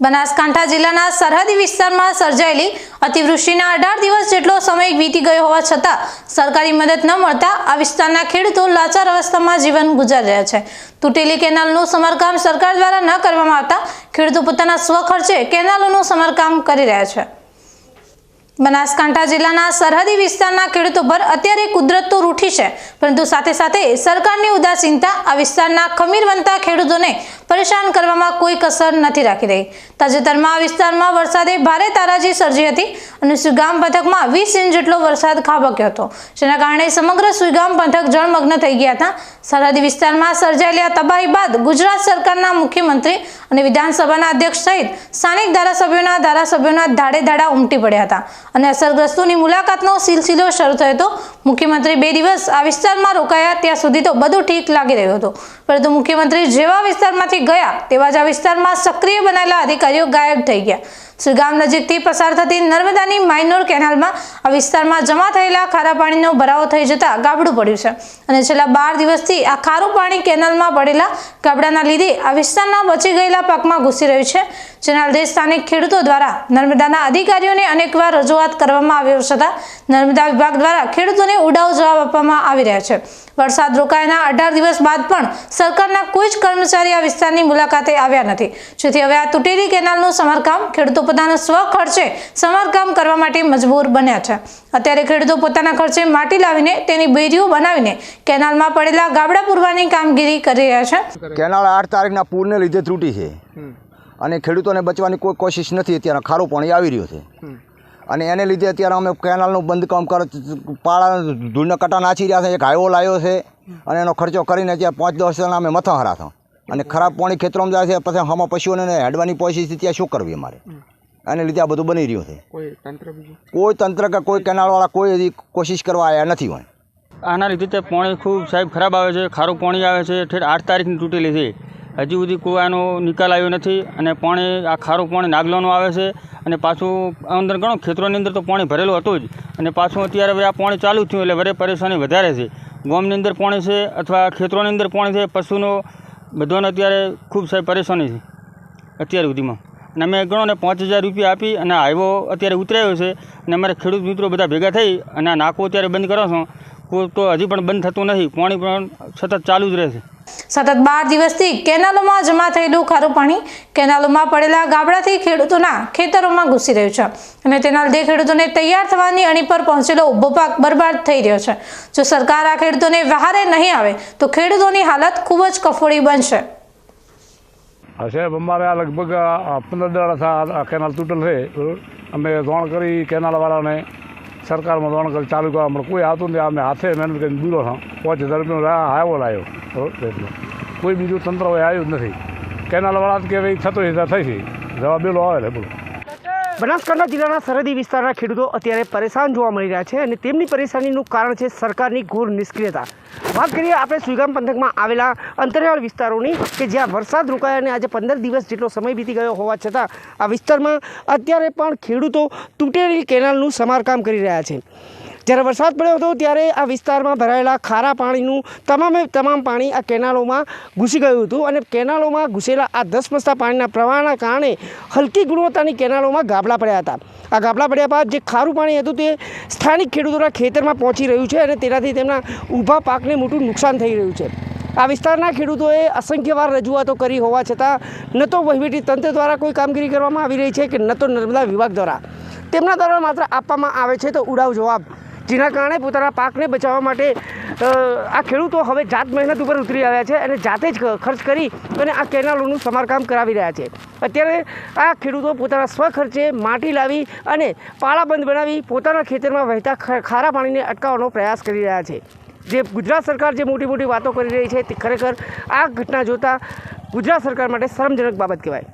બનાસકાંઠા જિલ્લાના સરહદી વિસ્તારમાં સર્જાયેલી અતિવૃષ્ટિના અઢાર દિવસ જેટલો સમય વીતી ગયો હોવા છતાં સરકારી મદદ ન મળતા આ વિસ્તારના ખેડૂતો લાચાર અવસ્થામાં જીવન ગુજારી રહ્યા છે. તૂટેલી કેનાલનું સમારકામ સરકાર દ્વારા ન કરવામાં આવતા ખેડૂતો પોતાના સ્વખર્ચે કેનાલોનું સમારકામ કરી રહ્યા છે. બનાસકાંઠા જિલ્લાના સરહદી વિસ્તારના ખેડૂતો પર અત્યારે કુદરત તો રૂઠી છે. પરંતુ સાથે સાથે સરકારની ઉદાસીનતા આ વિસ્તારના ખમીર બનતા ખેડૂતોને પરેશાન કરવામાં કોઈ કસર નથી રાખી રહી. તાજેતરમાં આ વિસ્તારમાં વરસાદે ભારે તારાજી સર્જી હતી અને સુગામ પંથકમાં વીસ ઇંચ જેટલો વરસાદ ખાબક્યો હતો. જેના કારણે સમગ્ર સુગામ પંથક જળમગ્ન થઈ ગયા હતા. સરહદી વિસ્તારમાં સર્જાયેલી તબાહી બાદ ગુજરાત સરકારના મુખ્યમંત્રી અને વિધાનસભાના અધ્યક્ષ સહિત સ્થાનિક ધારાસભ્યોના ધારાસભ્યોના ધાડે ધાડા ઉમટી પડ્યા હતા. અને અસરગ્રસ્તોની મુલાકાતનો સિલસિલો શરૂ થયો હતો. મુખ્યમંત્રી બે દિવસ આ વિસ્તારમાં રોકાયા, ત્યાં સુધી તો બધું ઠીક લાગી રહ્યું હતું. પરંતુ મુખ્યમંત્રી જેવા વિસ્તારમાંથી ગયા તેવા જ આ વિસ્તારમાં સક્રિય બનેલા અધિકારીઓ ગાયબ થઈ ગયા. સુગામ નજીકથી પસાર થતી નર્મદાની માઇનોર કેનાલમાં આ વિસ્તારમાં જમા થયેલા ખારા પાણીનો ભરાવો થઈ જતા ગાબડું પડ્યું છે. અને છેલ્લા બાર દિવસથી આ ખારું પાણી કેનાલમાં પડેલા ગાબડાના લીધે આ વિસ્તારના બચી ગયેલા પાકમાં ઘૂસી રહ્યું છે. જેના લીધે સ્થાનિક ખેડૂતો દ્વારા નર્મદાના અધિકારીઓને અનેકવાર રજૂઆત કરવામાં આવ્યો છતાં નર્મદા વિભાગ દ્વારા ખેડૂતોને ઉડાવ જવાબ આપવામાં આવી રહ્યા છે. વરસાદ રોકાયાના અઢાર દિવસ બાદ પણ સરકારના કોઈ જ કર્મચારી આ વિસ્તારની મુલાકાતે આવ્યા નથી. જેથી હવે આ તૂટેલી કેનાલનું સમારકામ ખેડૂતો પોતાના સ્વ ખર્ચે સમારકામ કરવા માટે મજબૂર બન્યા છે. અત્યારે ખેડૂતો પોતાના ખર્ચે માટી લાવીને તેની બેરીઓ બનાવીને કેનાલમાં પડેલા ગાબડા પૂરવાની કામગીરી કરી રહ્યા છે. કેનાલ આઠ તારીખના પૂરને લીધે ત્રુટી છે. અને ખેડૂતોને બચવાની કોઈ કોશિશ નથી અત્યારે ખારું પાણી આવી રહ્યું છે. અને એને લીધે અત્યારે અમે કેનાલનું બંધ કામ કર પાળા ધૂળના કટા નાચી રહ્યા છે એક હાઈવો લાવ્યો છે. અને એનો ખર્ચો કરીને અત્યારે પાંચ દસ જણા અમે મથા હરા અને ખરાબ પાણી ખેતરોમાં જાય છે પછી હમ પશુઓને હેડવાની પરિસ્થિતિ ત્યાં શું કરવી અમારે? એને લીધે આ બધું બની રહ્યું છે. કોઈ તંત્ર બીજું? કોઈ તંત્ર કે કોઈ કેનાળવાળા કોઈ હજી કોશિશ કરવા આવ્યા નથી હોય. આના લીધે તે પાણી ખૂબ સાહેબ ખરાબ આવે છે ખારું પાણી આવે છે ઠેર આઠ તારીખની તૂટેલી છે. હજી સુધી કોઈ આનો નિકાલ આવ્યો નથી અને પાણી આ ખારું પાણી નાગલોનું આવે છે અને પાછું અંદર ઘણો ખેતરોની અંદર તો પાણી ભરેલું હતું જ. અને પાછું અત્યારે હવે આ પાણી ચાલુ થયું એટલે વરે પરેશાની વધારે છે. ગામની અંદર પાણી છે અથવા ખેતરોની અંદર પાણી છે પશુનો બધાને અત્યારે ખૂબ સાહેબ પરેશાની છે અત્યાર સુધીમાં. અને અમે ગણો ને પાંચ હજાર રૂપિયા આપી અને હાઈવો અત્યારે ઉતરાયો છે અને અમારે ખેડૂત મિત્રો બધા ભેગા થઈ અને આ નાકો અત્યારે બંધ કરો છો. તો હજી પણ બંધ થતું નથી. પાણી પણ સતત ચાલુ જ રહે છે. સતત બાર દિવસથી કેનાલોમાં જમા થયેલું ખારું પાણી કેનાલોમાં પડેલા ગાબડાથી ખેડૂતોના ખેતરોમાં ઘૂસી રહ્યું છે. અને તેના લીધે ખેડૂતોને તૈયાર થવાની અણી પર પહોંચેલો ઊભો પાક બરબાદ થઈ રહ્યો છે. જો સરકાર આ ખેડૂતોને વહારે નહીં આવે, તો ખેડૂતોની હાલત ખૂબ જ કફોડી બનશે. સાહેબ અમારે આ લગભગ પંદર દાડા થયા કેનાલ તૂટેલ છે. અમે દોણ કરી કેનાલવાળાને સરકારમાં દોણ કરી ચાલુ કરવા. મળે કોઈ આવતું નથી. અમે હાથે મહેનત કરીને દૂરો છો પાંચ હજાર રૂપિયાનો આવ્યો લાવ્યો બરોબર કોઈ બીજું તંત્ર હોય આવ્યું જ નથી. કેનાલવાળા કે ભાઈ થતો હિસાબ થઈ છે. જવાબ બેલો આવે બોલો. બનાસકાંઠા જિલ્લાના સરહદી વિસ્તારના ખેડૂતો અત્યારે પરેશાન જોવા મળી રહ્યા છે અને તેમની પરેશાનીનું કારણ છે સરકારની ઘોર નિષ્ક્રિયતા. વાત કરીએ આપણે સુઈગામ પંથકમાં આવેલા અંતરિયાળ વિસ્તારોની કે જ્યાં વરસાદ રોકાયા અને આજે પંદર દિવસ જેટલો સમય બીતી ગયો હોવા છતાં આ વિસ્તારમાં અત્યારે પણ ખેડૂતો તૂટેલી કેનાલનું સમારકામ કરી રહ્યા છે. જ્યારે વરસાદ પડ્યો હતો ત્યારે આ વિસ્તારમાં ભરાયેલા ખારા પાણીનું તમામે તમામ પાણી આ કેનાલોમાં ઘૂસી ગયું હતું અને કેનાલોમાં ઘૂસેલા આ ધસમસતા પાણીના પ્રવાહના કારણે હલકી ગુણવત્તાની કેનાલોમાં ગાબડા પડ્યા હતા. આ ગાબડા પડ્યા બાદ જે ખારું પાણી હતું તે સ્થાનિક ખેડૂતોના ખેતરમાં પહોંચી રહ્યું છે અને તેનાથી તેમના ઊભા પાકને મોટું નુકસાન થઈ રહ્યું છે. આ વિસ્તારના ખેડૂતોએ અસંખ્યવાર રજૂઆતો કરી હોવા છતાં ન તો વહીવટી તંત્ર દ્વારા કોઈ કામગીરી કરવામાં આવી રહી છે કે ન તો નર્મદા વિભાગ દ્વારા. તેમના દ્વારા માત્ર આપવામાં આવે છે તો ઉડાવ જવાબ જેના કારણે પોતાના પાકને બચાવવા માટે આ ખેડૂતો હવે જાત મહેનત ઉપર ઉતરી આવ્યા છે અને જાતે જ ખર્ચ કરી અને આ કેનાલોનું સમારકામ કરાવી રહ્યા છે. અત્યારે આ ખેડૂતો પોતાના સ્વખર્ચે માટી લાવી અને પાળાબંધ બનાવી પોતાના ખેતરમાં વહેતા ખારા પાણીને અટકાવવાનો પ્રયાસ કરી રહ્યા છે. જે ગુજરાત સરકાર જે મોટી મોટી વાતો કરી રહી છે તે ખરેખર આ ઘટના જોતાં ગુજરાત સરકાર માટે શરમજનક બાબત કહેવાય.